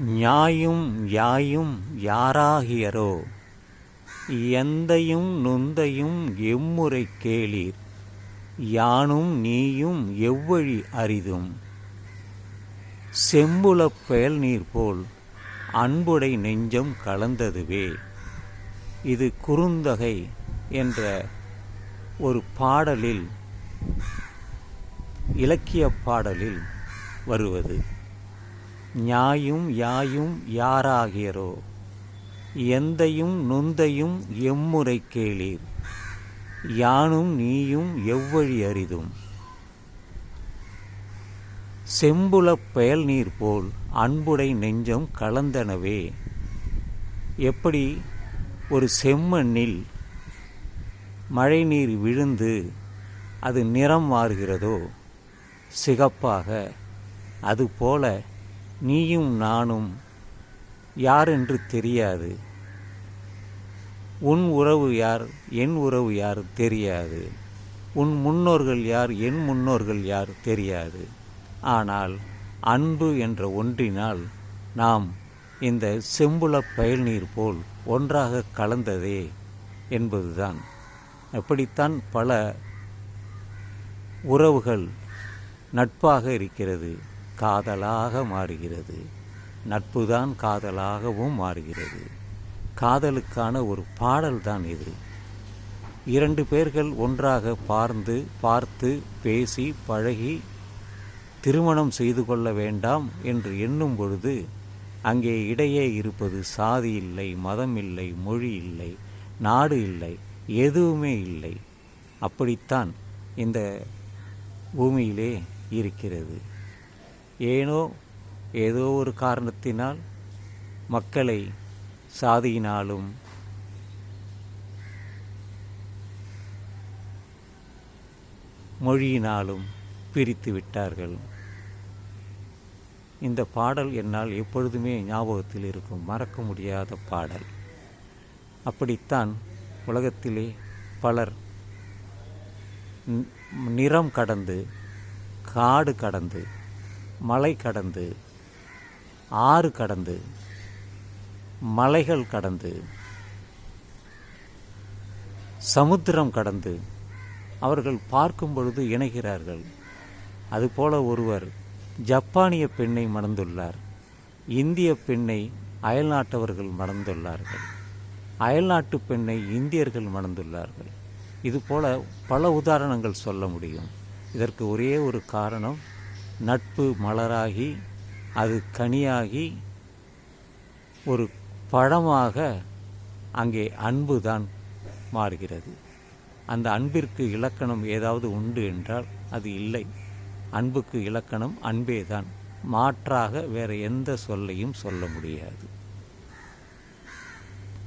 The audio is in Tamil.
ஞாயும் யாயும் யாராகியரோ? எந்தையும் நுந்தையும் எம்முறை கேளீர். யானும் நீயும் எவ்வழி அரிதும்? செம்புலப் பெயல் நீர் போல் அன்புடை நெஞ்சம் கலந்ததுவே. இது குறுந்தகை என்ற ஒரு பாடலில் இலக்கிய பாடலில் வருவது. ஞாயும் யாயும் யாராகிறோ? எந்தையும் நுந்தையும் எம்முறை கேளீர். யானும் நீயும் எவ்வழி அரிதும்? செம்புலப் பெயல் நீர் போல் அன்புடை நெஞ்சம் கலந்தனவே. எப்படி ஒரு செம்மண்ணில் மழைநீர் விழுந்து அது நிறம் மாறுகிறதோ? சிகப்பாக அதுபோல நீயும் நானும் யார் என்று தெரியாது. உன் உறவு யார் என் உறவு யார் தெரியாது. உன் முன்னோர்கள் யார் என் முன்னோர்கள் யார் தெரியாது. ஆனால் அன்பு என்ற ஒன்றினால் நாம் இந்த செம்புல பயல்நீர் போல் ஒன்றாக கலந்ததே என்பதுதான். அப்படித்தான் பல உறவுகள் நட்பாக இருக்கிறது. காதலாக மாறுகிறது. நட்புதான் காதலாகவும் மாறுகிறது. காதலுக்கான ஒரு பாடல்தான் இது. இரண்டு பேர்கள் ஒன்றாக பார்ந்து பார்த்து பேசி பழகி திருமணம் செய்து கொள்ள வேண்டாம் என்று எண்ணும் பொழுது அங்கே இடையே இருப்பது சாதி இல்லை மதம் இல்லை மொழி இல்லை நாடு இல்லை எதுவுமே இல்லை. அப்படித்தான் இந்த பூமியிலே இருக்கிறது. ஏனோ ஏதோ ஒரு காரணத்தினால் மக்களை சாதியினாலும். மொழியினாலும் பிரித்து விட்டார்கள். இந்த பாடல் என்னால் எப்பொழுதுமே ஞாபகத்தில் இருக்கும். மறக்க முடியாத பாடல். அப்படித்தான் உலகத்திலே பலர் நிறம் கடந்து காடு கடந்து மலை கடந்து ஆறு கடந்து மலைகள் கடந்து சமுத்திரம் கடந்து அவர்கள் பார்க்கும் பொழுது இணைகிறார்கள். அதுபோல ஒருவர் ஜப்பானிய பெண்ணை மணந்துள்ளார். இந்திய பெண்ணை அயல்நாட்டவர்கள் மணந்துள்ளார்கள். அயல்நாட்டு பெண்ணை இந்தியர்கள் மணந்துள்ளார்கள். இதுபோல பல உதாரணங்கள் சொல்ல முடியும். இதற்கு ஒரே ஒரு காரணம் நட்பு மலராகி அது கனியாகி ஒரு பழமாக அங்கே அன்பு தான் மாறுகிறது. அந்த அன்பிற்கு இலக்கணம் ஏதாவது உண்டு என்றால் அது இல்லை. அன்புக்கு இலக்கணம் அன்பே தான் மாற்றாக வேறு எந்த சொல்லையும் சொல்ல முடியாது.